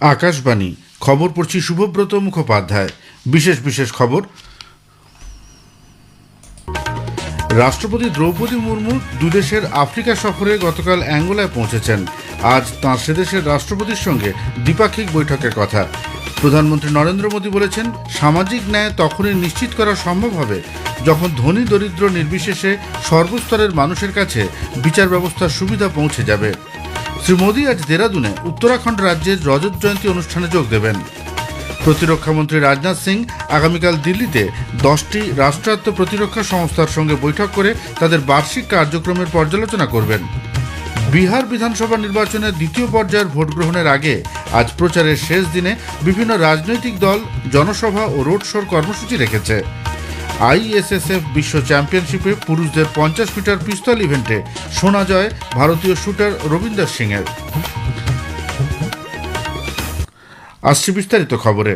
আকাশবাণী, খবর পড়ছি শুভব্রত মুখোপাধ্যায়। বিশেষ বিশেষ খবর। রাষ্ট্রপতি দ্রৌপদী মুর্মু দুদেশের আফ্রিকা সফরে গতকাল অ্যাঙ্গোলায় পৌঁছেছেন। আজ তাঁর সেদেশের রাষ্ট্রপতির সঙ্গে দ্বিপাক্ষিক বৈঠকের কথা। প্রধানমন্ত্রী নরেন্দ্র মোদী বলেছেন, সামাজিক ন্যায় তখনই নিশ্চিত করা সম্ভব হবে যখন ধনী দরিদ্র নির্বিশেষে সর্বস্তরের মানুষের কাছে বিচার ব্যবস্থার সুবিধা পৌঁছে যাবে। শ্রী মোদী আজ দেরাদুনে উত্তরাখণ্ড রাজ্যের রজত জয়ন্তী অনুষ্ঠানে যোগ দেবেন। প্রতিরক্ষামন্ত্রী রাজনাথ সিং আগামীকাল দিল্লিতে দশটি রাষ্ট্রায়ত্ত প্রতিরক্ষা সংস্থার সঙ্গে বৈঠক করে তাদের বার্ষিক কার্যক্রমের পর্যালোচনা করবেন। বিহার বিধানসভা নির্বাচনের দ্বিতীয় পর্যায়ের ভোট গ্রহণের আগে আজ প্রচারের শেষ দিনে বিভিন্ন রাজনৈতিক দল, জনসভা ও রোড শোর কর্মসূচি রেখেছে। আইএসএসএফ বিশ্ব চ্যাম্পিয়নশিপে পুরুষদের পঞ্চাশ মিটার পিস্তল ইভেন্টে সোনা জয় ভারতীয় শুটার রবীন্দ্র সিংয়ের আসছে বিস্তারিত খবরে।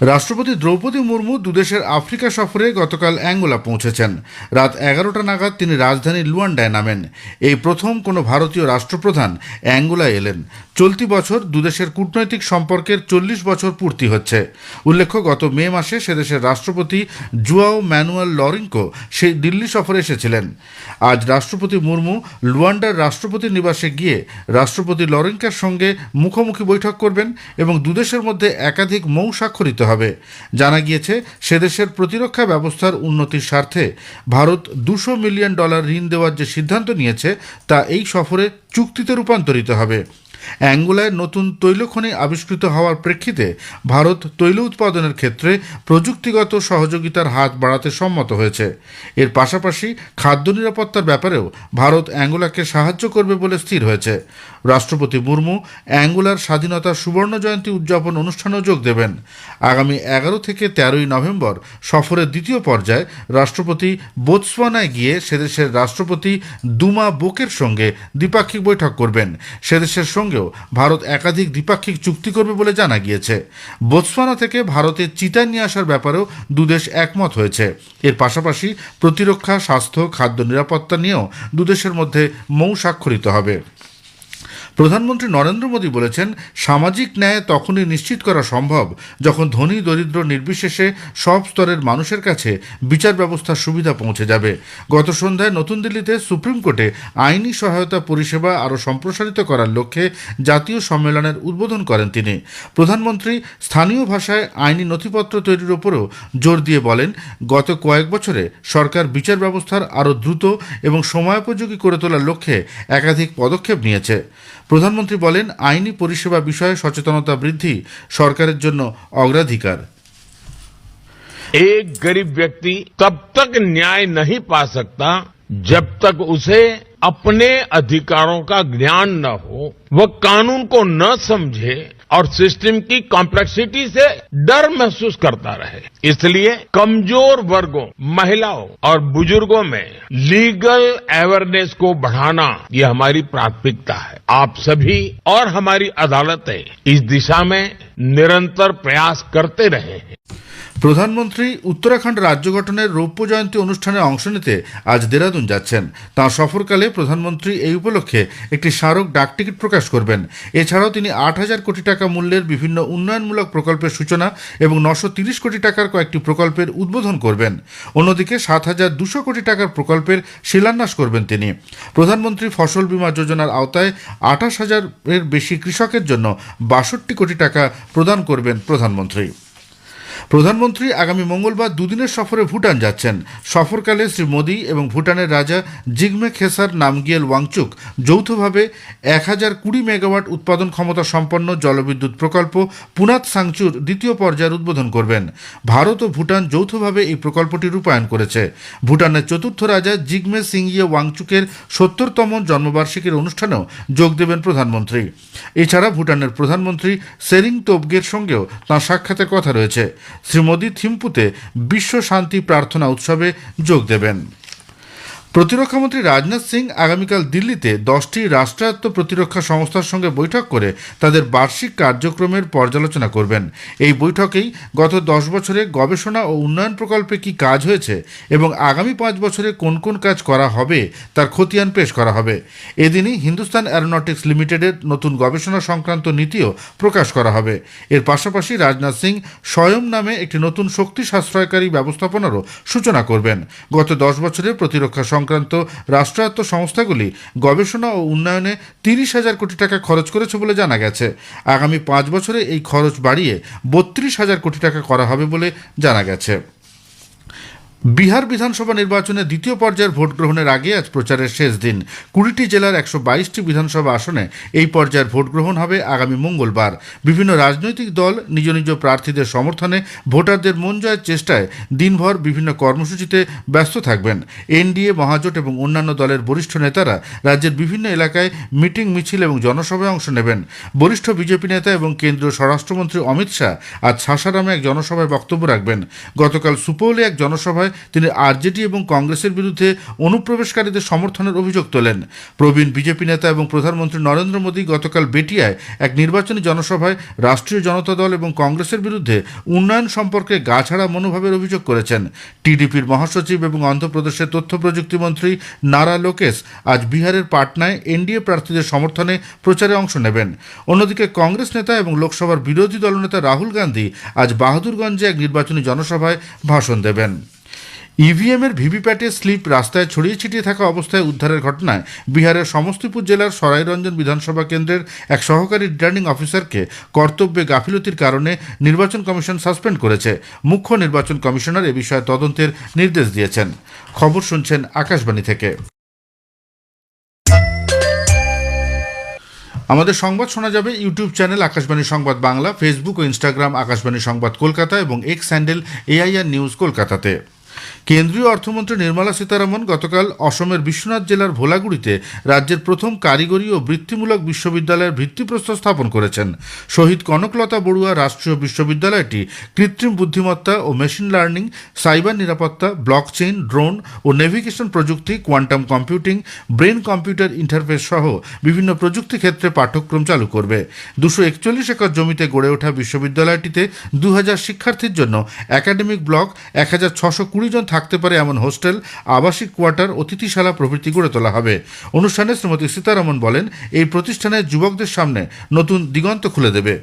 রাষ্ট্রপতি দ্রৌপদী মুর্মু দুদেশের আফ্রিকা সফরে গতকাল অ্যাঙ্গোলা পৌঁছেছেন। রাত এগারোটা নাগাদ তিনি রাজধানী লুয়ান্ডায় নামেন। এই প্রথম কোনো ভারতীয় রাষ্ট্রপ্রধান অ্যাঙ্গোলায় এলেন। চলতি বছর দুদেশের কূটনৈতিক সম্পর্কের চল্লিশ বছর পূর্তি হচ্ছে। উল্লেখ্য, গত মে মাসে সেদেশের রাষ্ট্রপতি জুয়াও ম্যানুয়াল লরিঙ্কো সেই দিল্লি সফরে এসেছিলেন। আজ রাষ্ট্রপতি মুর্মু লুয়ান্ডার রাষ্ট্রপতি নিবাসে গিয়ে রাষ্ট্রপতি লরেঙ্কার সঙ্গে মুখোমুখি বৈঠক করবেন এবং দুদেশের মধ্যে একাধিক মৌ স্বাক্ষরিত হবে। জানা গিয়েছে সেদেশের প্রতিরক্ষা ব্যবস্থার উন্নতির স্বার্থে ভারত দুশো মিলিয়ন ডলার ঋণ দেওয়ার যে সিদ্ধান্ত নিয়েছে, তা এই সফরে চুক্তিতে রূপান্তরিত হবে। অ্যাঙ্গোলায় নতুন তৈলখনি আবিষ্কৃত হওয়ার প্রেক্ষিতে ভারত তৈল উৎপাদনের ক্ষেত্রে প্রযুক্তিগত সহযোগিতার হাত বাড়াতে সম্মত হয়েছে। এর পাশাপাশি খাদ্য নিরাপত্তার ব্যাপারেও ভারত অ্যাঙ্গোলাকে সাহায্য করবে বলে স্থির হয়েছে। রাষ্ট্রপতি মুর্মু অ্যাঙ্গোলার স্বাধীনতা সুবর্ণ জয়ন্তী উদযাপন অনুষ্ঠানেও যোগ দেবেন। আগামী এগারো থেকে তেরোই নভেম্বর সফরের দ্বিতীয় পর্যায়ে রাষ্ট্রপতি বোতসওয়ানায় গিয়ে সেদেশের রাষ্ট্রপতি দুমা বোকের সঙ্গে দ্বিপাক্ষিক বৈঠক করবেন। সেদেশের সঙ্গেও ভারত একাধিক দ্বিপাক্ষিক চুক্তি করবে বলে জানা গিয়েছে। বোৎসোয়ানা থেকে ভারতের চিতা নিয়ে আসার ব্যাপারেও দুদেশ একমত হয়েছে। এর পাশাপাশি প্রতিরক্ষা, স্বাস্থ্য, খাদ্য নিরাপত্তা নিয়েও দুদেশের মধ্যে মৌ স্বাক্ষরিত হবে। প্রধানমন্ত্রী নরেন্দ্র মোদী বলেছেন, সামাজিক ন্যায় তখনই নিশ্চিত করা সম্ভব যখন ধনী দরিদ্র নির্বিশেষে সব স্তরের মানুষের কাছে বিচার ব্যবস্থার সুবিধা পৌঁছে যাবে। গত সন্ধ্যায় নতুন দিল্লিতে সুপ্রিম কোর্টে আইনি সহায়তা পরিষেবা আরও সম্প্রসারিত করার লক্ষ্যে জাতীয় সম্মেলনের উদ্বোধন করেন তিনি। প্রধানমন্ত্রী স্থানীয় ভাষায় আইনি নথিপত্র তৈরির ওপরও জোর দিয়ে বলেন, গত কয়েক বছরে সরকার বিচার ব্যবস্থার আরও দ্রুত এবং সময়োপযোগী করে তোলার লক্ষ্যে একাধিক পদক্ষেপ নিয়েছে। প্রধানমন্ত্রী বলেন আইনি পরিষেবা বিষয়ে সচেতনতা বৃদ্ধি সরকারের জন্য অগ্রাধিকার एक गरीब व्यक्ति तब तक न्याय नहीं पा सकता जब तक उसे अपने अधिकारों का ज्ञान न हो वह कानून को न समझे और सिस्टम की कॉम्प्लेक्सिटी से डर महसूस करता रहे। इसलिए कमज़ोर वर्गों, महिलाओं और बुज़ुर्गों में लीगल अवेयरनेस को बढ़ाना ये हमारी प्राथमिकता है। आप सभी और हमारी अदालतें इस दिशा में নিরন্তর প্রয়াস করতে রে প্রধানমন্ত্রী উত্তরাখণ্ড রাজ্য গঠনের রৌপ্য জয়ন্তী অনুষ্ঠানে অংশ নিতে আজ দেরাদুন যাচ্ছেন। তাঁর সফরকালে প্রধানমন্ত্রী এই উপলক্ষে একটি স্মারক ডাকটিকিট প্রকাশ করবেন। এছাড়াও তিনি আট হাজার কোটি টাকা মূল্যের বিভিন্ন উন্নয়নমূলক প্রকল্পের সূচনা এবং নশো তিরিশ কোটি টাকার কয়েকটি প্রকল্পের উদ্বোধন করবেন। অন্যদিকে সাত হাজার দুশো কোটি টাকার প্রকল্পের শিলান্যাস করবেন তিনি। প্রধানমন্ত্রী ফসল বীমা যোজনার আওতায় আঠাশ হাজারের বেশি কৃষকের জন্য বাষট্টি কোটি টাকা প্রদান করবেন প্রধানমন্ত্রী। প্রধানমন্ত্রী আগামী মঙ্গলবার দুদিনের সফরে ভুটান যাচ্ছেন। সফরকালে শ্রী মোদী এবং ভুটানের রাজা জিগমে খেসার নামগিয়েল ওয়াংচুক যৌথভাবে এক হাজার কুড়ি মেগাওয়াট উৎপাদন ক্ষমতা সম্পন্ন জলবিদ্যুৎ প্রকল্প পুনাত সাংচুর দ্বিতীয় পর্যায়ের উদ্বোধন করবেন। ভারত ও ভুটান যৌথভাবে এই প্রকল্পটি রূপায়ণ করেছে। ভুটানের চতুর্থ রাজা জিগমে সিংইয়ে ওয়াংচুকের সত্তরতম জন্মবার্ষিকীর অনুষ্ঠানেও যোগ দেবেন প্রধানমন্ত্রী। এছাড়া ভুটানের প্রধানমন্ত্রী সেরিং তোবগের সঙ্গেও তাঁর সাক্ষাতের কথা রয়েছে। শ্রী মোদী থিম্পুতে বিশ্ব শান্তি প্রার্থনা উৎসবে যোগ দেবেন। প্রতিরক্ষামন্ত্রী রাজনাথ সিং আগামীকাল দিল্লিতে দশটি রাষ্ট্রায়ত্ত প্রতিরক্ষা সংস্থার সঙ্গে বৈঠক করে তাদের বার্ষিক কার্যক্রমের পর্যালোচনা করবেন। এই বৈঠকেই গত দশ বছরে গবেষণা ও উন্নয়ন প্রকল্পে কি কাজ হয়েছে এবং আগামী পাঁচ বছরে কোন কোন কাজ করা হবে তার খতিয়ান পেশ করা হবে। এদিনই হিন্দুস্তান অ্যারোনটিক্স লিমিটেডের নতুন গবেষণা সংক্রান্ত নীতিও প্রকাশ করা হবে। এর পাশাপাশি রাজনাথ সিং স্বয়ং নামে একটি নতুন শক্তি সাশ্রয়কারী ব্যবস্থাপনারও সূচনা করবেন। গত দশ বছরে প্রতিরক্ষা সংক্রান্ত রাষ্ট্রায়ত্ত সংস্থাগুলি গবেষণা ও উন্নয়নে তিরিশ হাজার কোটি টাকা খরচ করেছে বলে জানা গেছে। আগামী পাঁচ বছরে এই খরচ বাড়িয়ে বত্রিশ হাজার কোটি টাকা করা হবে বলে জানা গেছে। বিহার বিধানসভা নির্বাচনে দ্বিতীয় পর্যায়ের ভোট গ্রহণের আগে আজ প্রচারের শেষ দিন। কুড়িটি জেলার একশো বাইশটি বিধানসভা আসনে এই পর্যায়ের ভোট গ্রহণ হবে আগামী মঙ্গলবার। বিভিন্ন রাজনৈতিক দল নিজ নিজ প্রার্থীদের সমর্থনে ভোটারদের মন জয়ের চেষ্টায় দিনভর বিভিন্ন কর্মসূচিতে ব্যস্ত থাকবেন। এনডিএ, মহাজোট এবং অন্যান্য দলের বরিষ্ঠ নেতারা রাজ্যের বিভিন্ন এলাকায় মিটিং, মিছিল এবং জনসভায় অংশ নেবেন। বরিষ্ঠ বিজেপি নেতা এবং কেন্দ্রীয় স্বরাষ্ট্রমন্ত্রী অমিত শাহ আজ সাসারামে এক জনসভায় বক্তব্য রাখবেন। গতকাল সুপৌলে এক জনসভায় তিনি আরজেডি এবং কংগ্রেসের বিরুদ্ধে অনুপ্রবেশকারীদের সমর্থনের অভিযোগ তোলেন। প্রবীণ বিজেপি নেতা এবং প্রধানমন্ত্রী নরেন্দ্র মোদী গতকাল বেটিয়ায় এক নির্বাচনী জনসভায় রাষ্ট্রীয় জনতা দল এবং কংগ্রেসের বিরুদ্ধে উন্নয়ন সম্পর্কে গাছাড়া মনোভাবের অভিযোগ করেছেন। টিডিপির মহাসচিব এবং অন্ধ্রপ্রদেশের তথ্য প্রযুক্তি মন্ত্রী নারা লোকেশ আজ বিহারের পাটনায় এনডিএ প্রার্থীদের সমর্থনে প্রচারে অংশ নেবেন। অন্যদিকে কংগ্রেস নেতা এবং লোকসভার বিরোধী দলনেতা রাহুল গান্ধী আজ বাহাদুরগঞ্জে এক নির্বাচনী জনসভায় ভাষণ দেবেন। ইভিএমের ভিভিপ্যাটে স্লিপ রাস্তায় ছড়িয়ে ছিটিয়ে থাকা অবস্থায় উদ্ধারের ঘটনায় বিহারের সমস্তিপুর জেলার সরাইরঞ্জন বিধানসভা কেন্দ্রের এক সহকারী রিটার্নিং অফিসারকে কর্তব্যে গাফিলতির কারণে নির্বাচন কমিশন সাসপেন্ড করেছে। মুখ্য নির্বাচন কমিশনার এ বিষয়ে তদন্তের নির্দেশ দিয়েছেন। খবর শুনছেন আকাশবাণী থেকে। আমাদের সংবাদ শোনা যাবে YouTube channel Akashvani Sangbad Bangla, Facebook ও ইনস্টাগ্রাম আকাশবাণী সংবাদ কলকাতা এবং এক্স হ্যান্ডেল এআইআর নিউজ কলকাতাতে। কেন্দ্রীয় অর্থমন্ত্রী নির্মলা সীতারামন গতকাল অসমের বিশ্বনাথ জেলার ভোলাগুড়িতে রাজ্যের প্রথম কারিগরি ও বৃত্তিমূলক বিশ্ববিদ্যালয়ের ভিত্তিপ্রস্তর স্থাপন করেছেন। শহীদ কনকলতা বড়ুয়া রাষ্ট্রীয় বিশ্ববিদ্যালয়টি কৃত্রিম বুদ্ধিমত্তা ও মেশিন লার্নিং, সাইবার নিরাপত্তা, ব্লকচেইন, ড্রোন ও নেভিগেশন প্রযুক্তি, quantum computing, brain computer interface সহ বিভিন্ন প্রযুক্তি ক্ষেত্রে পাঠ্যক্রম চালু করবে। দুশো একচল্লিশ একর জমিতে গড়ে ওঠা বিশ্ববিদ্যালয়টিতে দু হাজার শিক্ষার্থীর জন্য একাডেমিক ব্লক এক হাজার ছশো কুড়ি জন থাকতে পারে এমন হোস্টেল, আবাসিক কোয়ার্টার, অতিথিশালা প্রভৃতি গড়ে তোলা হবে অনুষ্ঠানে শ্রীমতী সীতারামন বলেন, এই প্রতিষ্ঠানে যুবকদের সামনে নতুন দিগন্ত খুলে দেবে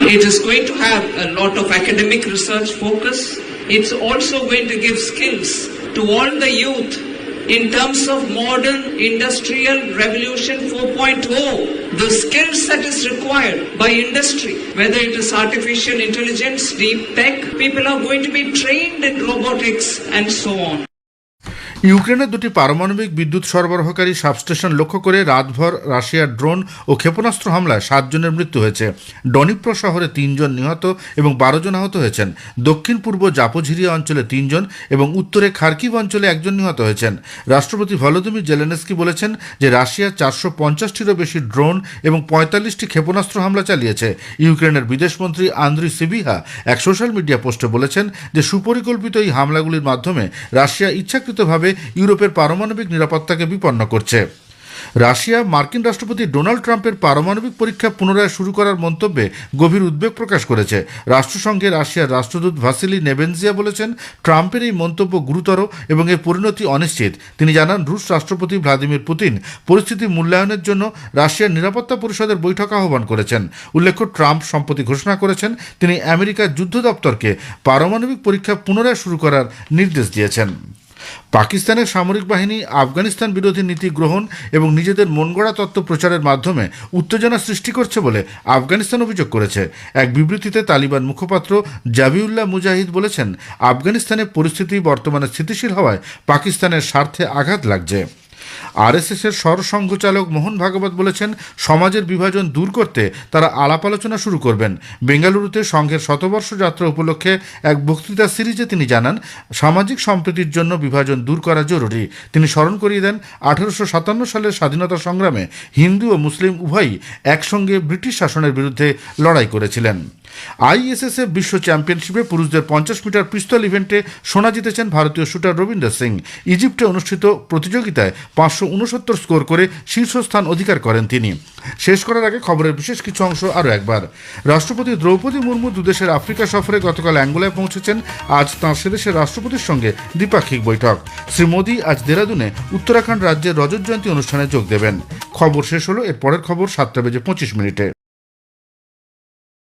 It is going to have a lot of academic research focus. It's also going to give skills to all the youth in terms of modern industrial revolution 4.0. The skills that is required by industry, whether it is artificial intelligence, deep tech, people are going to be trained in robotics and so on. ইউক্রেনের দুটি পারমাণবিক বিদ্যুৎ সরবরাহকারী substation লক্ষ্য করে রাতভর রাশিয়ার drone ও ক্ষেপণাস্ত্র হামলায় সাতজনের মৃত্যু হয়েছে। ডনিপ্র শহরে তিনজন নিহত এবং বারো জন আহত হয়েছেন। দক্ষিণ পূর্ব জাপোঝিরিয়া অঞ্চলে তিনজন এবং উত্তরে খার্কিভ অঞ্চলে একজন নিহত হয়েছেন। রাষ্ট্রপতি ভলোদিমির জেলেনস্কি বলেছেন যে, রাশিয়া চারশো পঞ্চাশটিরও বেশি ড্রোন এবং পঁয়তাল্লিশটি ক্ষেপণাস্ত্র হামলা চালিয়েছে। ইউক্রেনের বিদেশমন্ত্রী আন্দ্রি সিবিহা এক সোশ্যাল মিডিয়া পোস্টে বলেছেন যে, সুপরিকল্পিত এই হামলাগুলির মাধ্যমে রাশিয়া ইচ্ছাকৃতভাবে ইউরোপের পারমাণবিক নিরাপত্তাকে বিপন্ন করছে। রাশিয়া, মার্কিন রাষ্ট্রপতি ডোনাল্ড ট্রাম্পের পারমাণবিক পরীক্ষা পুনরায় শুরু করার মন্তব্যে গভীর উদ্বেগ প্রকাশ করেছে। রাষ্ট্রসংঘে রাশিয়ার রাষ্ট্রদূত ভাসিলি নেবেনজিয়া বলেছেন, ট্রাম্পের এই মন্তব্য গুরুতর এবং এর পরিণতি অনিশ্চিত। তিনি জানান, রুশ রাষ্ট্রপতি ভ্লাদিমির পুতিন পরিস্থিতি মূল্যায়নের জন্য রাশিয়ার নিরাপত্তা পরিষদের বৈঠক আহ্বান করেছেন। উল্লেখ্য, ট্রাম্প সম্প্রতি ঘোষণা করেছেন, তিনি আমেরিকার যুদ্ধ দপ্তরকে পারমাণবিক পরীক্ষা পুনরায় শুরু করার নির্দেশ দিয়েছেন। পাকিস্তানের সামরিক বাহিনী আফগানিস্তান বিরোধী নীতি গ্রহণ এবং নিজেদের মনগড়া তত্ত্ব প্রচারের মাধ্যমে উত্তেজনা সৃষ্টি করছে বলে আফগানিস্তান অভিযোগ করেছে। এক বিবৃতিতে তালিবান মুখপাত্র জাবিউল্লাহ মুজাহিদ বলেছেন আফগানিস্তানের পরিস্থিতি বর্তমানে স্থিতিশীল হওয়ায় পাকিস্তানের স্বার্থে আঘাত লাগছে। আরএসএসের সরসংঘচালক মোহন ভাগবত বলেছেন, সমাজের বিভাজন দূর করতে তারা আলাপ আলোচনা শুরু করবেন। বেঙ্গালুরুতে সংঘের শতবর্ষ যাত্রা উপলক্ষে এক বক্তৃতা সিরিজে তিনি জানান, সামাজিক সম্প্রীতির জন্য বিভাজন দূর করা জরুরি। তিনি স্মরণ করিয়ে দেন, আঠারোশো সাতান্ন সালের স্বাধীনতা সংগ্রামে হিন্দু ও মুসলিম উভয়ই একসঙ্গে ব্রিটিশ শাসনের বিরুদ্ধে লড়াই করেছিলেন। আইএসএসএফ বিশ্ব চ্যাম্পিয়নশিপে পুরুষদের পঞ্চাশ মিটার পিস্তল ইভেন্টে সোনা জিতেছেন ভারতীয় শুটার রবীন্দ্র সিং। ইজিপ্টে অনুষ্ঠিত প্রতিযোগিতায় পাঁচশো উনসত্তর স্কোর করে শীর্ষস্থান অধিকার করেন তিনি। শেষ করার আগে খবরের বিশেষ কিছু অংশ আরও একবার। রাষ্ট্রপতি দ্রৌপদী মুর্মু দুদেশের আফ্রিকা সফরে গতকাল অ্যাঙ্গোলায় পৌঁছেছেন। আজ তাঁর সেদেশের রাষ্ট্রপতির সঙ্গে দ্বিপাক্ষিক বৈঠক। শ্রী মোদী আজ দেরাদুনে উত্তরাখণ্ড রাজ্যের রজত জয়ন্তী অনুষ্ঠানে যোগ দেবেন। খবর শেষ হলো, এর পরের খবর সাতটা বেজে পঁচিশ মিনিটে।